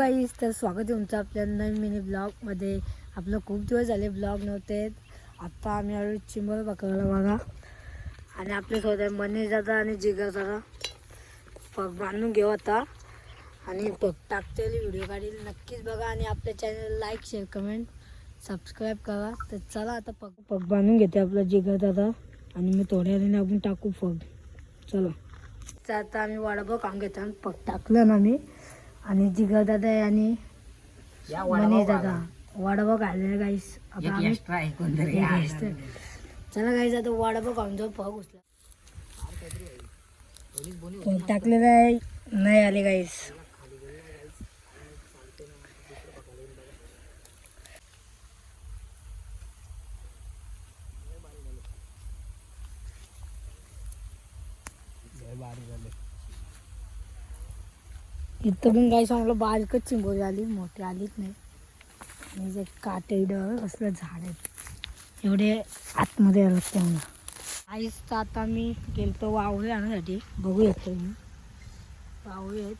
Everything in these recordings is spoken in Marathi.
काहीच तर स्वागत आहे तुमचं आपल्या नवीन मिनी ब्लॉगमध्ये आपलं खूप दिवस झाले ब्लॉग नव्हते. आत्ता आम्ही आलो चिंबळ पकडायला बघा. आणि आपल्यासोबत आहे मनीष दादा आणि जिगर दादा. पग बांधून घेऊ आता. आणि पग टाकतेली व्हिडिओ काढील. नक्कीच बघा आणि आपल्या channel like share comment subscribe करा. तर चला आता पग पग बांधून घेते आपला जिगर दादा. आणि मी थोड्या वेळाने आपण टाकू पग. चला. तर आता आम्ही वाडाभाऊ काम घेतो आणि पग टाकलं ना मी. आणि जिगर दादा आहे आणि मनीष दादा वाडाभाऊ काढलेला गाईस आता आम्ही एक extra. चला गाईस आता वाडाभाऊ खाऊन जाऊ उचला. पग टाकलेला आहे? नाही आले गाईस इथं पण काही सांगलं बारीकच चिंबोरी आली मोठी आलीच नाही. आणि जे काटेड असलं झाड आहे. एवढे आतमध्ये आलं ते मला आईच तर आता मी गेलतो वावळे आणण्यासाठी. बघू येतो मी वावळे आहेत.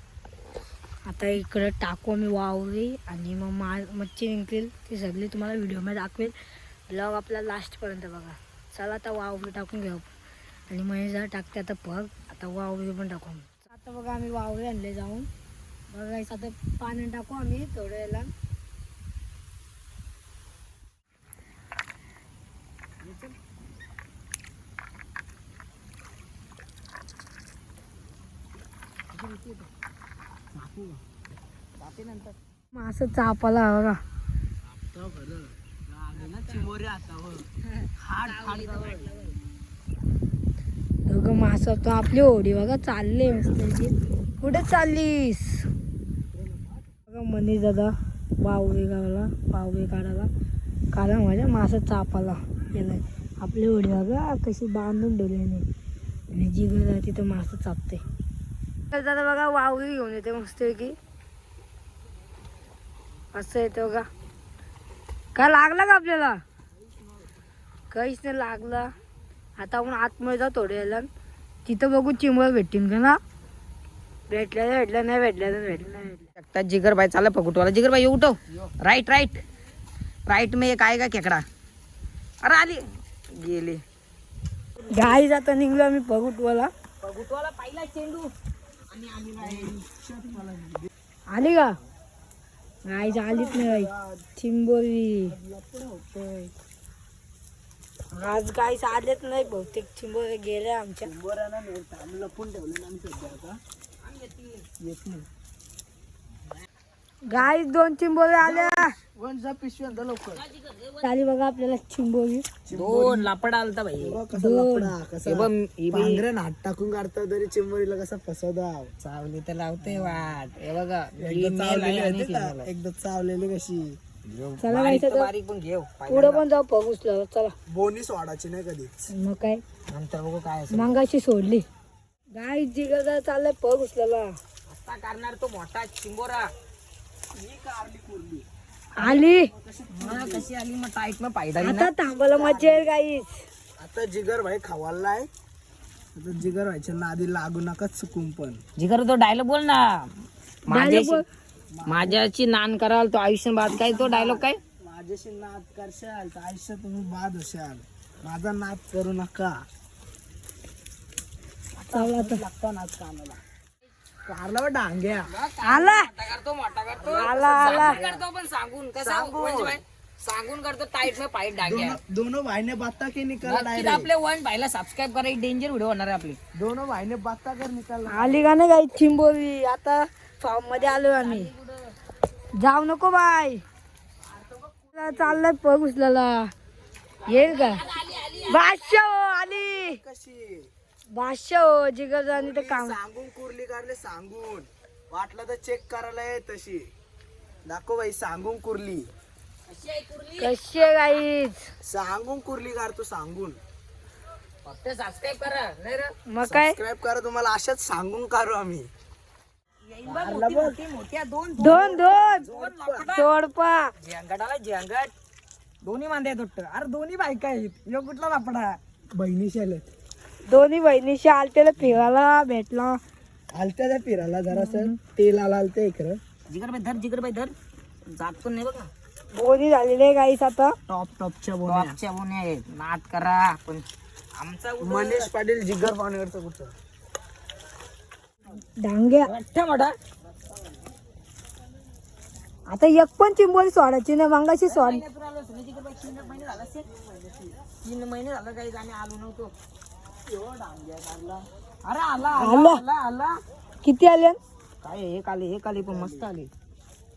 आता इकडं टाकू मी वावरी आणि मग मा मच्छी निघतील ती सगळी तुम्हाला व्हिडिओमध्ये दाखवेल. ब्लॉग आपला लास्टपर्यंत बघा. चला आता वावरी टाकून घेऊ. आणि महेश टाकते आता पग आता वावरी पण टाकू आता बघा आम्ही वावरे आणले जाऊन. बघा आता पाणी टाकू आम्ही थोड्या वेळेला मासं चापाला बघा दोघं मास तो आपली होडी बघा चालले मस्त कुठे चाललीस? मनीष दादा वावळी गावाला वावळी काढायला काढा माझ्या म्हणजे मासा चापाला गेला. आपले वडील बघा कशी बांधून ठेवली आणि जी गरज आहे तिथं मासा चापते. तर दादा बघा वावळी घेऊन येते मस्त की असं येतं बघा काय लागला का आपल्याला? काहीच नाही लागला. आता आपण आतमध्ये जा थोड्या तिथं बघू चिंबळ भेटतील का ना? भेटल्या तर भेटल्या नाही भेटल्या तर भेटल्या नाही. भेटल्या लगता है जिगर भाई चाला पकुटवाला जिगर भाई ये उठो. राइट राइट राइट में एक आएगा केकड़ा अरे आली. गेली. गाई जाता निघलो आम्ही पगुटवाला पकुटवाला पहिला चेंडू. आली का? गाईच आलीच नाही चिंबोरी. आज गाईच आलेच नाही बहुतेक. चिंबोरी गेल्या आमच्या. गाई दोन चिंबोरी आल्या. चाली बघा आपल्याला चिंबोरी दोन लापड आलता भाई दोन. हे बघ, ही बाई हात टाकून काढता तरी चिंबोरीला कसा फसवता चावली तर लावते वाट. हे बघा ही एकदा आहे चावलेली आणि होती ना, female आहे. एकदा चावलेली कशी? चला बारीक गाईच तर बारीक पण घेऊ पुढं पण जाऊ पगुसला चला. बोनी सोडायची नाही कधीच. मग काय? नंतर बघू काय असेल. मंगाशी सोडली. गाय जिगरदा चाललाय पग उचलायला आता करणार तो मोठा चिंबोरा. आली हा, कशी आली? मग टाईट मग पायदा आता थांबायला मजा येईल गाईच आता जिगर भाई खवालाय आता जिगर व्हायच्या नादी लागू नका चुकून पण. जिगर तो डायलॉग बोल ना. माझ्याशी माझ्याची नान कराल तो आयुष्य बाद काय? तो डायलॉग काय? माझ्याशी नाद करशाल तर आयुष्यात तुम्ही बाद होशाल. माझा नाद करू नका. लागता कारला बा डांग्या. आला. करतो मोठा करतो. आला आला. करतो पण सांगून. कसा म्हणजे सांगून करतो टाईट में पाईट डाग्या. दोनों भाईने बाता के निकल आपले वन भाईला सबस्क्राईब करा डेंजर व्हिडिओ होणार आहे आपली. दोनों भाईने बाता कर निकल आली का नाही गाई चिंबोरी आता फार्ममध्ये आलो आम्ही. जाऊ नको बाय चाललाय पग उचलायला. येईल का? बादशा हो आली बादशा हो जिगर आणि ते काम. सांगून कुर्ली काढले सांगून. वाटलं तर चेक करायला आहे तशी. दाखव बाई सांगून कुर्ली. कशी आहे गाईच सांगून कुर्ली काढतो सांगून. फक्त सबस्क्राईब करा नाही रे? मग काय? सबस्क्राईब करा तुम्हाला अशाच सांगून काढू आम्ही. मोठ्या दोन दोन. दोन सोडपा झेंगटाला झेंगट दोन्ही मांदे आहेत अरे दोन्ही बायका आहेत. यो कुठला लापडा बहिणी शालेत दोन्ही बहिणीशी आलतेला फिरायला भेटला. आलत्या त्या फिरायला जरासं तेल आला आलत्या इकडं. जिगरबाई धर जिगरबाई धर. जात पण नाही बघा. बोनी झालेली आहे गाईस आता. टॉप टॉपच्या बोन्या. टॉपच्या बोन्या आहेत. नाद करा पण आमचा मनीष पाटील जिगर पावणेवरचं कुठं? डांग्या. मोठा मोठा आता एक पण चिंबोरी सोडायची ना मांगाशी सोड. तीन महिने झालं काही आम्ही आलो नव्हतो. अरे आला आला आला. आला किती आले? काय एक आले एक आले पण मस्त आले.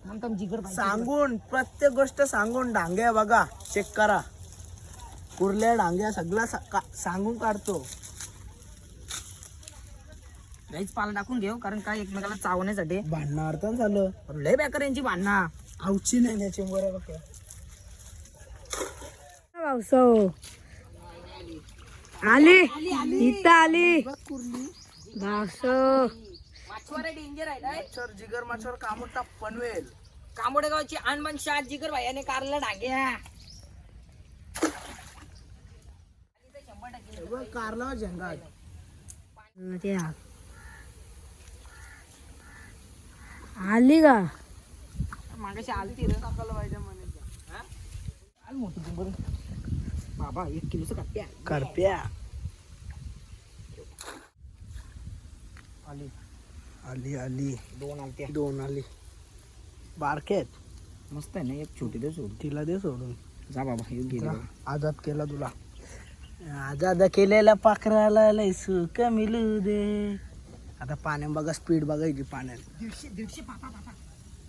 थांब जिगर सांगून प्रत्येक गोष्ट सांगून डांग्या बघा चेक करा. कुर्ल्या डांग्या सगळा सा- का- सांगून काढतो. गाईच पाला टाकून घेऊ कारण काय एकमेकाला चावण्यासाठी. भांडणं अर्थान झालं. पण लय बेकार यांची भांडणं. आवची नाही त्याची बरं बघ. पावसो आली इथं आली. भावसो डेंजर आहे मच्छर जिगर मच्छर कामुटा पनवेल. कांबोडे गावची अनमन शाह जिगर भाई कारला डांग्या हे कारला झेंगाट आली का? मागाशी आलती रे हा? आल मोठी चिंबर बाबा एक किलोचं काप्या करप्या. आली. आली आली. दोन आलत्या. दोन आली. बारकेत मस्त आहे ना एक छोटी दे सोड तिला दे सोडून. जा बाबा येऊ गेली आजाद केला तुला. आजाद केलेल्या पाखराला लय सुख मिळू दे. आता पाण्यात बघा स्पीड बघायची पाण्यात दीडशे दीडशे पापा पापा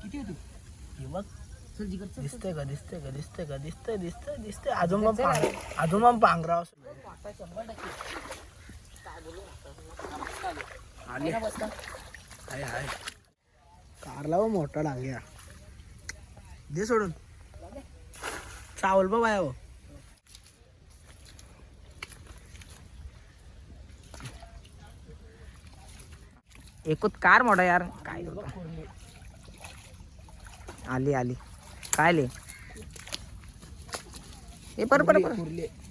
किती होती? हे बघ. दिसतंय का दिसतंय का दिसतंय का दिसतंय दिसतंय दिसतंय. अजून मग पांग- अजून मग पांघराव आली. हाय हाय. कारला हो मोठा डांग्या. दे सोडून. चावल बा बाया हो. एकूच कार मोठा यार. काय? आली आली. काय ले हे पर पर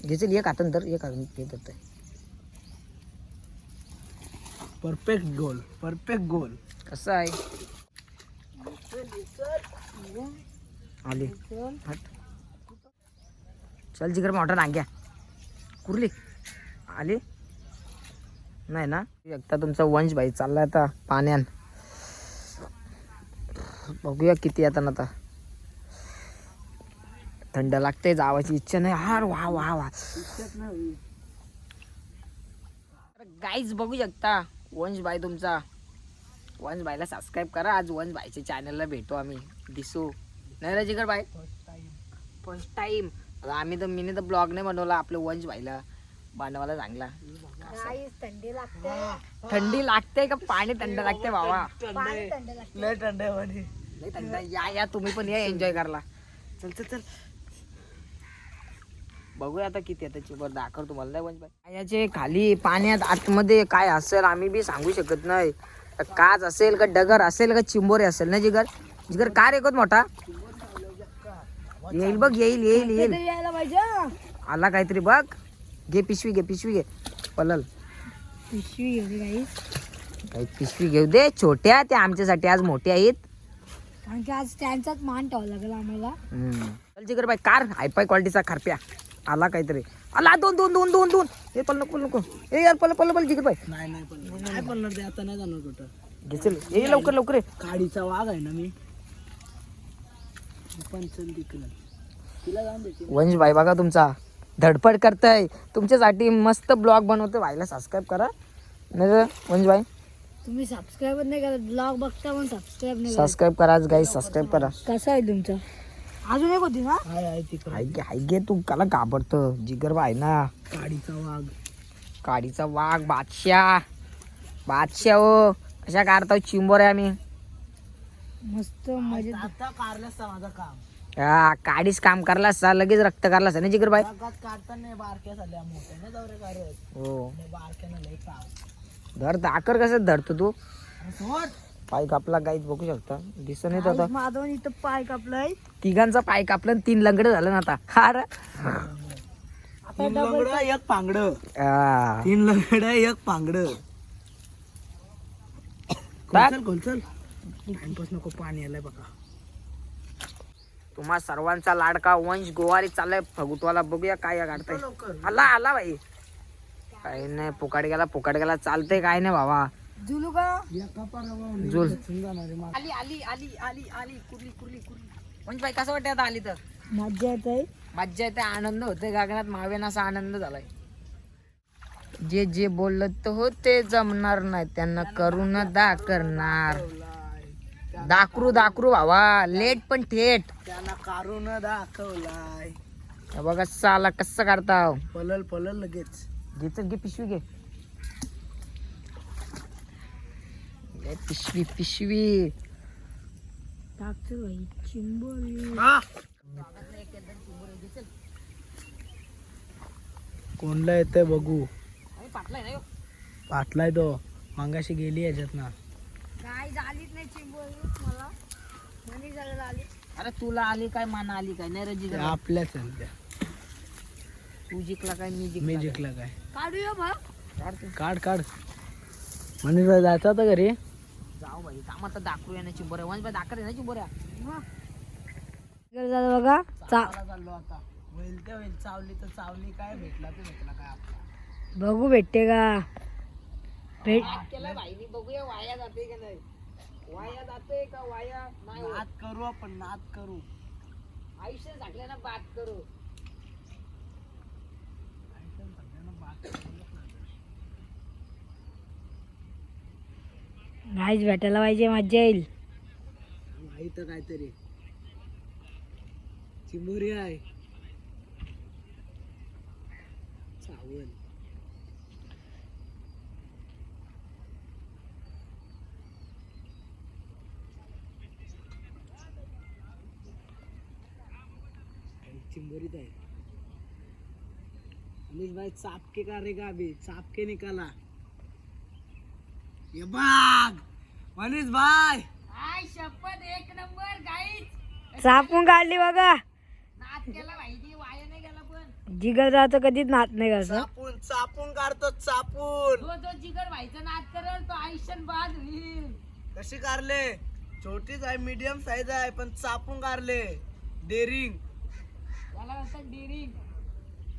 घेचल एक हातून तर एक हातून ते धरतंय. परफेक्ट गोल परफेक्ट गोल कसं आहे? आली. हट. चल जिगर मोठा नांग्या. कुर्ली. आली. नाही ना? एकटा तुमचा वंश भाई चाललाय आता पाण्यान. बघूया किती येतात आता. थंड लागते जावाची इच्छा नाही. हार वा वा वा. गाईज बघू शकता वंश भाई तुमचा. वंश भाईला सबस्क्राईब करा. आज वंश भाईच्या चॅनलला भेटू आम्ही. दिसू. नाही रे जिगर भाई? फर्स्ट टाइम आम्ही तर मीने तर ब्लॉग नाही बनवला आपलं वंश भाईला बनवायला चांगला थंडी लागते. थंडी लागते का? पाणी थंड लागते बाबा थंड या या तुम्ही पण या एन्जॉय करायला. चल चल चल. बघूया आता किती आता चिबर दाखव तुम्हाला. नाही भाई याचे खाली पाण्यात आतमध्ये काय असेल आम्ही बी सांगू शकत नाही. काच असेल का डगर असेल का चिंबोरे असेल ना जिगर? जिगर का रेकत मोठा? येईल बघ येईल येईल येईल. आला काहीतरी बघ. घे पिशवी घे पिशवी घे. पलल. पिशवी काही पिशवी घेऊ दे. छोट्या त्या आमच्यासाठी आज मोठ्या आहेत. कारण की आज त्यांचाच मान ठेवावा लागेल आम्हाला. जिगर बाई कार. हायफाय क्वालिटीचा खारप्या. आला काहीतरी. आला दोन दोन दोन दोन दोन. हे पल नको नको. ए यार पल पल पल जिगर बाई नाही नाही पण नाही पडणार ते? आता नाही जाणार कुठं. घे चल ये लवकर लवकर. काडीचा वाघ आहे ना मी. पण चल तिकडं. तिला जाऊन देते वंश भाई बघा तुमचा. धडपड करताय. तुमच्यासाठी मस्त ब्लॉग बनवतोय. भाईला सबस्क्राईब करा. नाही वंश भाई? तुम्ही सबस्क्राईब नाही करत. ब्लॉग बघता पण सबस्क्राईब नाही करत. सबस्क्राईब करा गाई सबस्क्राईब करा. कसं आहे तुमचं? अजून एक होती ना? हाय आहे तिकडं. हाय गे हाय गे तू काला घाबरतो. जिगर भाई ना. काडीचा वाघ. काडीचा वाघ बादशाह. बादशाह हो. कशा काढतो? चिंबोर आहे आम्ही. मस्त मजेत. आता कारला असता माझं काम. हा, काडीच काम करला असता लगेच रक्त करला असता ना जिगर बाई जगात काढताना बारक्या झाल्या मोठ्या. ना दौरे कारत हो. बारक्यानं लय काम धर दाकर कसं धरतो तू? सोड. पाय कापला गाईच बघू शकता. दिसून येत आता. माधवन इथं पाय कापलाय. तिघांचा पाय कापला आणि तीन लंगडे झालं ना आता. हा रे. तीन लंगडं एक पांगड. हा. तीन लंगड एक पांगड. टाक. खोलचल खोलचल. टाइमपास नको पाणी आलंय बघा. तुम्हा सर्वांचा लाडका वंश गोवारी चाललाय. फगुटवाला बघूया काय या काढताय. आला आला भाई काही नाही फुकाट गेला फुकाट गेला चालतंय काय नाही बाबा जुलू का? झुल. जाणार आहे आली आली आली आली आली. कुर्ली कुर्ली कुर्ली. वंश भाई कसं वाटतं आता आली तर? मज्जा येत. आहे मज्जा येते आनंद होते गगनात. मावेन असा आनंद झालाय. जे जे बोलत होते जमणार नाही त्यांना करून दा करणार. दाखरू दाखरू भावा लेट पण थेट. त्याला कारून दाखवलाय. हे बघा साला कसं काढता पलल पलल लगेच. घे घे पिशवी घे. घे पिशवी पिशवी. भाई चिंबोरी. कोणला येतंय बघू. पाटलाय ना ह्यो. पाटलाय तो. मागाशी गेली याच्यात ना काय झालीच नाही चिंबोरी. मला मनी झालेला आली. अरे तुला आली काय माना आली काय? नाही रे जिगर आपल्याच. तू जिंकला काय मी मी जिंकला जिंकला काय? काढूया? काढ काढ म्हणजे जायचं होतं घरी? जाऊ भाई काम आता दाखवू येण्याची बरं वंश भाई दाखल येण्याची बऱ्या झालं बघा. चा चाललो आता. होईल ते होईल चावली तर चावली. काय भेटला तर भेटला काय आपला. बघू भेटते का? भेट केलं भाईनी बघूया वाया जाते का नाही. वाया जाते का वाया नाही होत. नाद करू आपण नाद करू. आयुष्य झाकल्या ना बात करू. गाईच भेटायला पाहिजे मज्जा येईल. माहीत काहीतरी. चिंबोरी आहे. चावल. चिंबोरीत आहे. अनिश भाई चापके का रे गाबी चापके निकाला. ये बाग. मनीष भाई. आय शपथ एक नंबर गाईच चापून काढली बघा. नाच केला वाया नाही गेला पण. जिगर जातो कधीच नात नाही कसं चापून चापून काढतो चापून जो जो जिगर व्हायचं नाच करेल तो आयुष्यात बाद होईल. कशी कारले? छोटीच आहे मीडियम साईज आहे पण चापून कारले. डेरिंग त्याला म्हणतात डिरिंग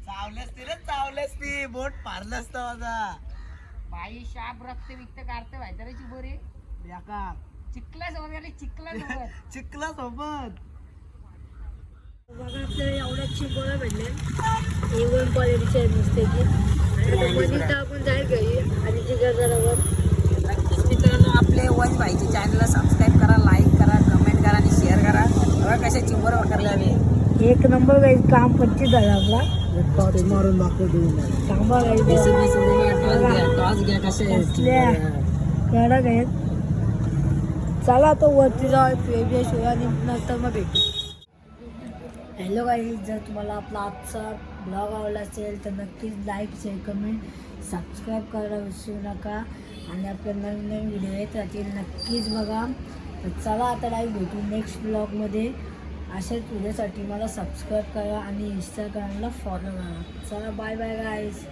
चावल्यास ती रे चावल्यास ती. बोट पारलंस तर माझा. बाई शाप रक्त विक्त काढते व्हायचं रे चिबोरी याका चिकला सोबत गेले चिकला सोबत चिकला सोबत बघा आपल्याला एवढ्या चिंबोऱ्या भेटले. ए वन क्वालिटीचे आहेत नुसते की मनीष आपण जाईल घरी आणि जिगर जरावर. नक्कीच मित्रांनो आपले वन भाईचे चॅनलला सबस्क्राईब करा लाईक करा कमेंट करा आणि शेअर करा. बघा कशा चिंबर वाकरले आम्ही एक नंबर काम पच्चीस झाला आपला. टॉर्च मारून दाखवतो कडक आहेत. चला तो वरती जाऊ होऊ आणि नंतर मग भेटू. हॅलो गाईज जर तुम्हाला आपला आजचा ब्लॉग आवडला असेल तर नक्कीच लाईक शेअर कमेंट सबस्क्राईब करायला विसरू नका. आणि आपले नवीन नवीन व्हिडिओ येत राहतील नक्कीच बघा. तर चला आता लाईव्ह भेटू नेक्स्ट ब्लॉगमध्ये अशाच व्हिडिओसाठी मला सबस्क्राईब करा आणि इंस्टाग्रामला फॉलो करा. चला बाय बाय गाईज